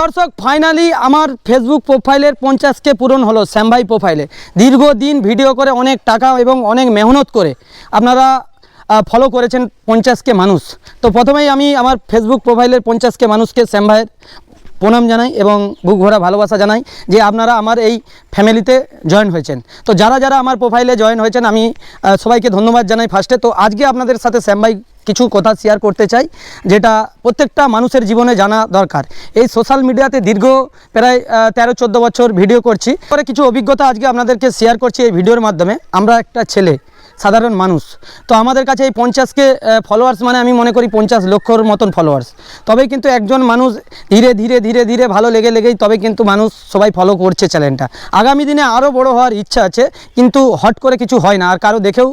দর্শক ফাইনালি আমার ফেসবুক প্রোফাইলের পঞ্চাশকে পূরণ হলো শ্যামভাই প্রোফাইলে দীর্ঘদিন ভিডিও করে অনেক টাকা এবং অনেক মেহনত করে আপনারা ফলো করেছেন পঞ্চাশকে মানুষ। তো প্রথমেই আমি আমার ফেসবুক প্রোফাইলের পঞ্চাশকে মানুষকে শ্যামভাইয়ের প্রণাম জানাই এবং বুক ভরা ভালোবাসা জানাই যে আপনারা আমার এই ফ্যামিলিতে জয়েন হয়েছেন। তো যারা যারা আমার প্রোফাইলে জয়েন হয়েছেন, আমি সবাইকে ধন্যবাদ জানাই ফার্স্টে তো আজকে আপনাদের সাথে শ্যাম ভাই কিছু কথা শেয়ার করতে চাই, যেটা প্রত্যেকটা মানুষের জীবনে জানা দরকার। এই সোশ্যাল মিডিয়াতে দীর্ঘ প্রায় তেরো, চোদ্দ বছর ভিডিও করছি। পরে কিছু অভিজ্ঞতা আজকে আপনাদেরকে শেয়ার করছি এই ভিডিওর মাধ্যমে। আমরা একটা ছেলে সাধারণ মানুষ। তো আমাদের কাছে এই পঞ্চাশকে ফলোয়ার্স মানে আমি মনে করি পঞ্চাশ লক্ষর মতন ফলোয়ার্স তবে কিন্তু একজন মানুষ ধীরে ধীরে ধীরে ধীরে ভালো লেগে লেগেই তবে কিন্তু মানুষ সবাই ফলো করছে চ্যানেলটা আগামী দিনে আরও বড় হওয়ার ইচ্ছা আছে, কিন্তু হট করে কিছু হয় না। আর কারও দেখেও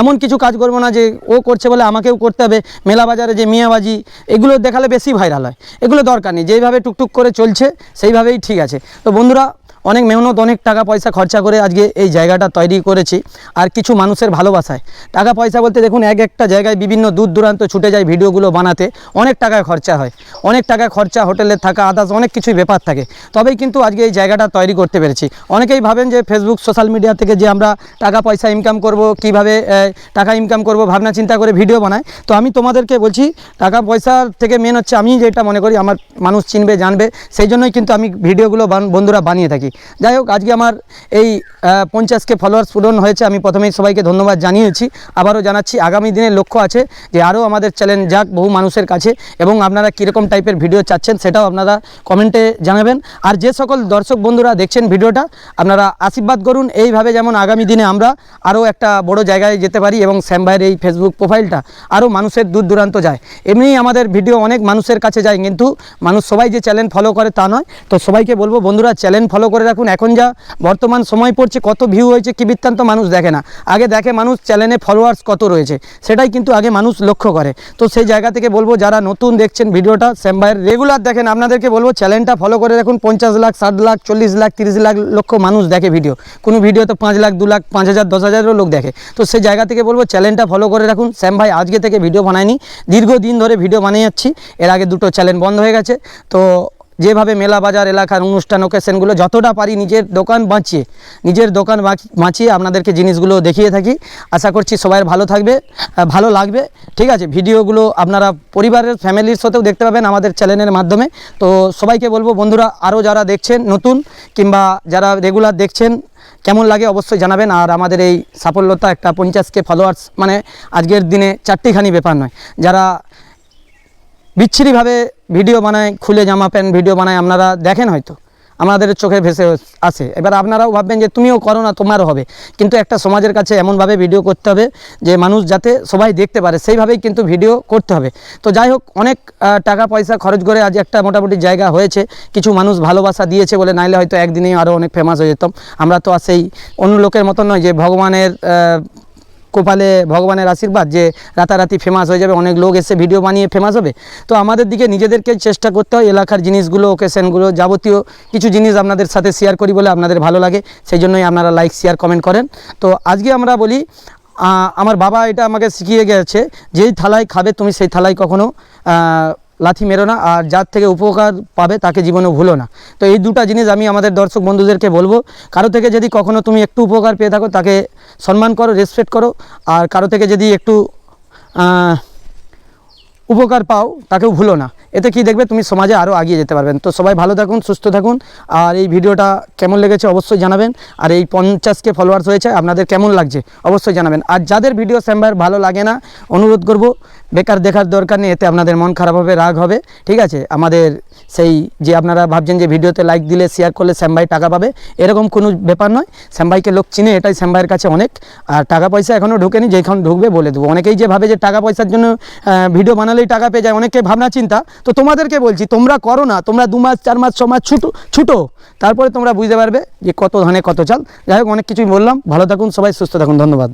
এমন কিছু কাজ করব না যে ও করছে বলে আমাকেও করতে হবে। মেলা বাজারে যে মিয়াবাজি, এগুলো দেখালে বেশি ভাইরাল হয়। এগুলো দরকার নেই। যেইভাবে টুকটুক করে চলছে, সেইভাবেই ঠিক আছে। তো বন্ধুরা অনেক মেহনত, অনেক টাকা পয়সা খরচা করে আজকে এই জায়গাটা তৈরি করেছি আর কিছু মানুষের ভালোবাসায়। টাকা পয়সা বলতে দেখুন, এক একটা জায়গায় বিভিন্ন দূর দূরান্ত ছুটে যায় ভিডিওগুলো বানাতে, অনেক টাকা খরচা হয়। অনেক টাকা খরচা, হোটেলে থাকা আদার্স অনেক কিছুই ব্যাপার থাকে। তবেই কিন্তু আজকে এই জায়গাটা তৈরি করতে পেরেছি। অনেকেই ভাবেন যে ফেসবুক সোশ্যাল মিডিয়া থেকে যে আমরা টাকা পয়সা ইনকাম করব, কীভাবে টাকা ইনকাম করব, ভাবনা চিন্তা করে ভিডিও বানায় তো আমি তোমাদেরকে বলছি, টাকা পয়সার থেকে মেন হচ্ছে আমি যেটা মনে করি, আমার মানুষ চিনবে, জানবে, সেই জন্যই কিন্তু আমি ভিডিওগুলো বান- বন্ধুরা বানিয়ে থাকি। যাই হোক, আজকে আমার এই পঞ্চাশকে ফলোয়ার্স পূরণ হয়েছে। আমি প্রথমেই সবাইকে ধন্যবাদ জানিয়েছি। আবারও জানাচ্ছি, আগামী দিনের লক্ষ্য আছে যে আরও আমাদের চ্যালেঞ্জ যাক, বহু মানুষের কাছে। এবং আপনারা কীরকম টাইপের ভিডিও চাচ্ছেন সেটাও আপনারা কমেন্টে জানাবেন। আর যে সকল দর্শক বন্ধুরা দেখছেন ভিডিওটা, আপনারা আশীর্বাদ করুন। এইভাবে যেমন আগামী দিনে আমরা আরও একটা বড় জায়গায় যেতে পারি এবং শ্যাম ভাইয়ের এই ফেসবুক প্রোফাইলটা আরও মানুষের দূর দূরান্ত যায়। এমনিই আমাদের ভিডিও অনেক মানুষের কাছে যায়, কিন্তু মানুষ সবাই যে চ্যানেল ফলো করে তা নয়। তো সবাইকে বলব বন্ধুরা চ্যানেল ফলো করে রাখুন। এখন যা বর্তমান সময় পড়ছে, কত ভিউ হয়েছে, কি বৃত্তান্ত মানুষ দেখে না। আগে দেখে মানুষ চ্যানেলে ফলোয়ার্স কত রয়েছে। সেটাই কিন্তু আগে মানুষ লক্ষ্য করে। তো সেই জায়গা থেকে বলব, যারা নতুন দেখছেন ভিডিওটা, শ্যাম ভাইয়ের রেগুলার দেখেন, আপনাদেরকে বলব চ্যানেলটা ফলো করে রাখুন। পঞ্চাশ লাখ, ষাট লাখ, চল্লিশ লাখ, তিরিশ লাখ লক্ষ মানুষ দেখে ভিডিও কোনো ভিডিও তো পাঁচ লাখ, দু লাখ, পাঁচ হাজার, দশ হাজারও লোক দেখে। তো সেই জায়গা থেকে বলব চ্যানেলটা ফলো করে রাখুন। শ্যাম ভাই আজকে থেকে ভিডিও বানায়নি। দীর্ঘদিন ধরে ভিডিও বানিয়ে যাচ্ছি। এর আগে দুটো চ্যানেল বন্ধ হয়ে গেছে। তো যেভাবে মেলা বাজার এলাকার অনুষ্ঠান ওকেশনগুলো যতটা পারি নিজের দোকান বাঁচিয়ে, নিজের দোকান বাঁচ- বাঁচিয়ে আপনাদেরকে জিনিসগুলো দেখিয়ে থাকি। আশা করছি সবাই ভালো থাকবে ভালো লাগবে। ঠিক আছে, ভিডিওগুলো আপনারা পরিবারের, ফ্যামিলির সাথেও দেখতে পাবেন আমাদের চ্যানেলের মাধ্যমে। তো সবাইকে বলব, বন্ধুরা আরও যারা দেখছেন নতুন কিংবা যারা রেগুলার দেখছেন, কেমন লাগে অবশ্যই জানাবেন। আর আমাদের এই সাফল্যতা একটা পঞ্চাশকে ফলোয়ার্স মানে আজকের দিনে চারটিখানি ব্যাপার নয়। যারা বিচ্ছিরিভাবে ভিডিও বানায়, খুলে জামা প্যান্ট ভিডিও বানায়, আপনারা দেখেন হয়তো। আমাদের চোখে ভেসে আসে এবার আপনারাও ভাববেন যে তুমিও করো না, তোমারও হবে। কিন্তু একটা সমাজের কাছে এমনভাবে ভিডিও করতে হবে যে মানুষ যাতে সবাই দেখতে পারে, সেইভাবেই কিন্তু ভিডিও করতে হবে। তো যাই হোক, অনেক টাকা পয়সা খরচ করে আজ একটা মোটামুটি জায়গা হয়েছে। কিছু মানুষ ভালোবাসা দিয়েছে বলে নাইলে হয়তো একদিনেই আরও অনেক ফেমাস হয়ে যেতাম। আমরা তো আর সেই অন্য লোকের মতন নয় যে ভগবানের কোপালে ভগবানের আশীর্বাদ যে রাতারাতি ফেমাস হয়ে যাবে, অনেক লোক এসে ভিডিও বানিয়ে ফেমাস হবে। তো আমাদের দিকে নিজেদেরকে চেষ্টা করতে হয়, এলাকার জিনিসগুলো ওকেশনগুলো যাবতীয় কিছু জিনিস আপনাদের সাথে শেয়ার করি বলে আপনাদের ভালো লাগে, সেই জন্যই আপনারা লাইক শেয়ার কমেন্ট করেন। তো আজকে আমরা বলি আমার বাবা এটা আমাকে শিখিয়ে গেছে, যেই থালায় খাবে তুমি সেই থালায় কখনো লাথি মেরো না আর যার থেকে উপকার পাবে তাকে জীবনে ভুলো না। তো এই দুটা জিনিস আমি আমাদের দর্শক বন্ধুদেরকে বলব। কারও থেকে যদি কখনো তুমি একটু উপকার পেয়ে থাকো, তাকে সম্মান করো রেসপেক্ট করো। আর কারও থেকে যদি একটু উপকার পাও, তাকেও ভুলো না। এতে কি দেখবে? তুমি সমাজে আরও এগিয়ে যেতে পারবেন তো সবাই ভালো থাকুন, সুস্থ থাকুন। আর এই ভিডিওটা কেমন লেগেছে অবশ্যই জানাবেন। আর এই পঞ্চাশকে ফলোয়ার্স হয়েছে, আপনাদের কেমন লাগছে অবশ্যই জানাবেন। আর যাদের ভিডিও স্যাম্বার ভালো লাগে না, অনুরোধ করব বেকার দেখার দরকার নেই, এতে আপনাদের মন খারাপ হবে, রাগ হবে, ঠিক আছে? আমাদের সেই যে আপনারা ভাবছেন যে ভিডিওতে লাইক দিলে শেয়ার করলে শ্যামভাই টাকা পাবে, এরকম কোনো ব্যাপার নয়। শ্যামভাইকে লোক চিনে, এটাই শ্যামভাইয়ের কাছে অনেক। আর টাকা পয়সা এখনও ঢুকেনি, যেখানে ঢুকবে বলে দেবো। অনেকেই যে ভাবে যে টাকা পয়সার জন্য ভিডিও বানালেই টাকা পেয়ে যায় অনেকে ভাবনা চিন্তা। তো তোমাদেরকে বলছি, তোমরা করো না, তোমরা দু মাস, চার মাস, ছ মাস ছুটো ছুটো। তারপরে তোমরা বুঝতে পারবে যে কত ধানে কত চাল। যাই হোক, অনেক কিছুই বললাম। ভালো থাকুন, সবাই সুস্থ থাকুন, ধন্যবাদ।